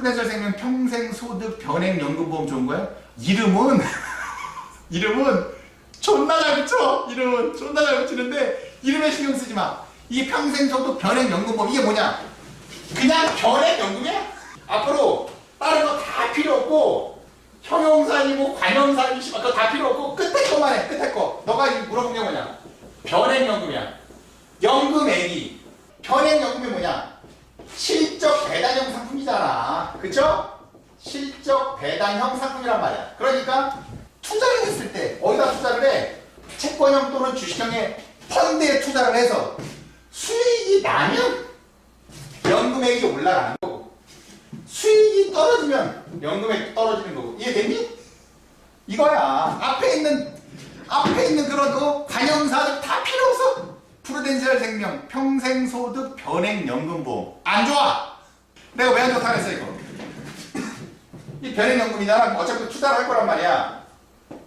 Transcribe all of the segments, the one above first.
프루덴셜 생명 평생소득 변액연금보험 좋은 거야? 이름은 이름은 존나 잘 붙여 이름은 존나 잘 붙이는데 이름에 신경 쓰지 마. 이 평생소득 변액연금보험 이게 뭐냐? 그냥 변액연금이야. 앞으로 다른 거 다 필요 없고 형용사이고 관형사이고 그거 다 필요 없고 끝에 거만 해 끝에 거. 너가 이 물어본 게 뭐냐? 변액연금이야. 연금액이 변액연금이 뭐냐? 실적 배당형 상품이잖아. 그쵸? 실적 배당형 상품이란 말이야. 그러니까 투자를 했을 때 어디다 투자를 해? 채권형 또는 주식형의 펀드에 투자를 해서 수익이 나면 연금액이 올라가는 거고 수익이 떨어지면 연금액이 떨어지는 거고 이해됐니? 이거야. 앞에 있는 앞에 있는 그런 그 관형사들 다 필요 없어. 프루덴셜 생명 평생소득 변액연금보험 안 좋아. 내가 왜 안 좋다 그랬어 이거. 이 변액연금이잖아. 어차피 투자를 할 거란 말이야.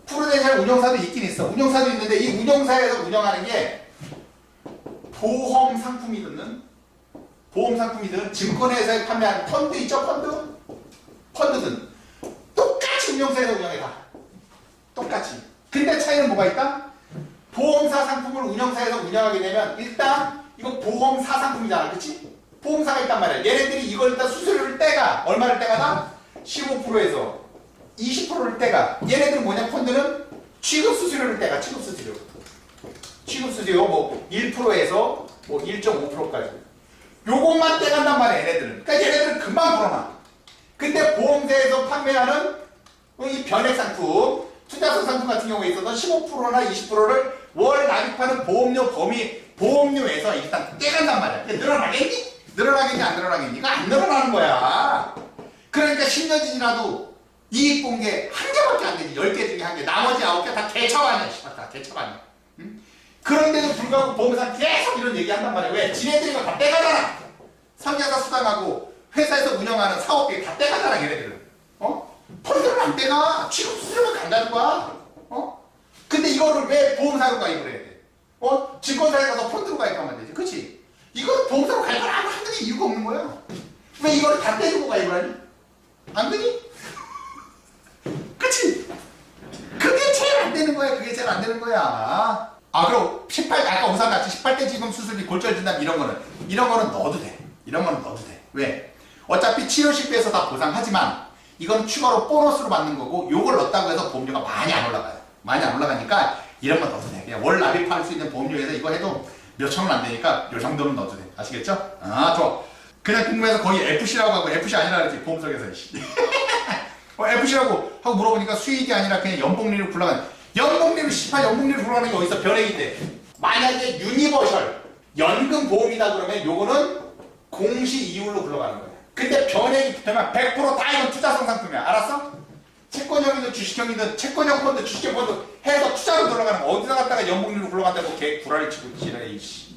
프루덴셜 운용사도 있긴 있어. 운용사도 있는데 이 운용사에서 운영하는 게 보험 상품이든 보험 상품이든 증권회사에 판매하는 펀드 있죠 펀드 펀드든 똑같이 운용사에서 운영해 다 똑같이 근데 차이는 뭐가 있다? 보험사 상품을 운영사에서 운영하게 되면 일단 이거 보험사 상품이잖아 그치? 보험사가 있단 말이야 얘네들이 이걸 일단 수수료를 떼가 얼마를 떼가나? 15%에서 20%를 떼가. 얘네들은 뭐냐? 펀드는 취급 수수료를 떼가 취급 수수료. 취급 수수료 뭐 1%에서 뭐 1.5%까지. 요것만 떼간단 말이야 얘네들은. 그러니까 얘네들은 금방 풀어놔 근데 보험사에서 판매하는 이 변액 상품 투자성 상품 같은 경우에 있어서 15%나 20%를 월 납입하는 보험료 범위 보험료에서 일단 떼간단 말이야. 늘어나겠니? 늘어나겠니? 안 늘어나겠니? 이거 안 늘어나는 거야. 그러니까 10년이 지나도 이익 본게한 개밖에 안 되지 10개 중에 한 개 나머지 9개 다 개차반이야 씨발 다 개차반이야 응? 그런데도 불구하고 보험사 계속 이런 얘기 한단 말이야 왜? 지네들이 다 떼가잖아 상자사 수당하고 회사에서 운영하는 사업비 다 떼가잖아 얘네들은 어? 펀드는 안 떼가 취급 수수료만 간다는 거야 어? 근데 이거를 왜 보험사로 가입을 해야 돼? 어? 증권사에 가서 펀드로 가입하면 되지 그치? 이거를 보험사로 가입을 안 하는 게 이유가 없는 거야 왜 이거를 다 떼주고 가입을 하니? 안 되니? 그치? 그게 제일 안 되는 거야. 그게 제일 안 되는 거야. 아, 그럼 18, 아까 우산 같이 18대 지금 수술비 골절 진단 이런 거는, 이런 거는 넣어도 돼. 이런 거는 넣어도 돼. 왜? 어차피 치료식비에서 다 보상하지만, 이건 추가로 보너스로 받는 거고, 요걸 넣었다고 해서 보험료가 많이 안 올라가요. 많이 안 올라가니까, 이런 건 넣어도 돼. 그냥 월 납입할 수 있는 보험료에서 이거 해도 몇천 원 안 되니까, 요 정도는 넣어도 돼. 아시겠죠? 아, 좋아. 그냥 궁금해서 거의 FC라고 하고, FC 아니라 그랬지. 씨. 어, FC라고 하고 물어보니까 수익이 아니라 그냥 연봉리를 굴러가는 연봉리를 18 연봉리를 굴러가는 게 어디서 변액인데 만약에 유니버셜 연금 보험이다 그러면 요거는 공시 이율로 굴러가는 거야 근데 변액이 되면 100%다 이건 투자성 상품이야 알았어? 채권형이든 주식형이든 채권형 펀드 주식형 펀드 해서 투자로 들어가는 거 어디다 갖다가 연봉리로 굴러간다고 개 구라를 치고 지랄해 이씨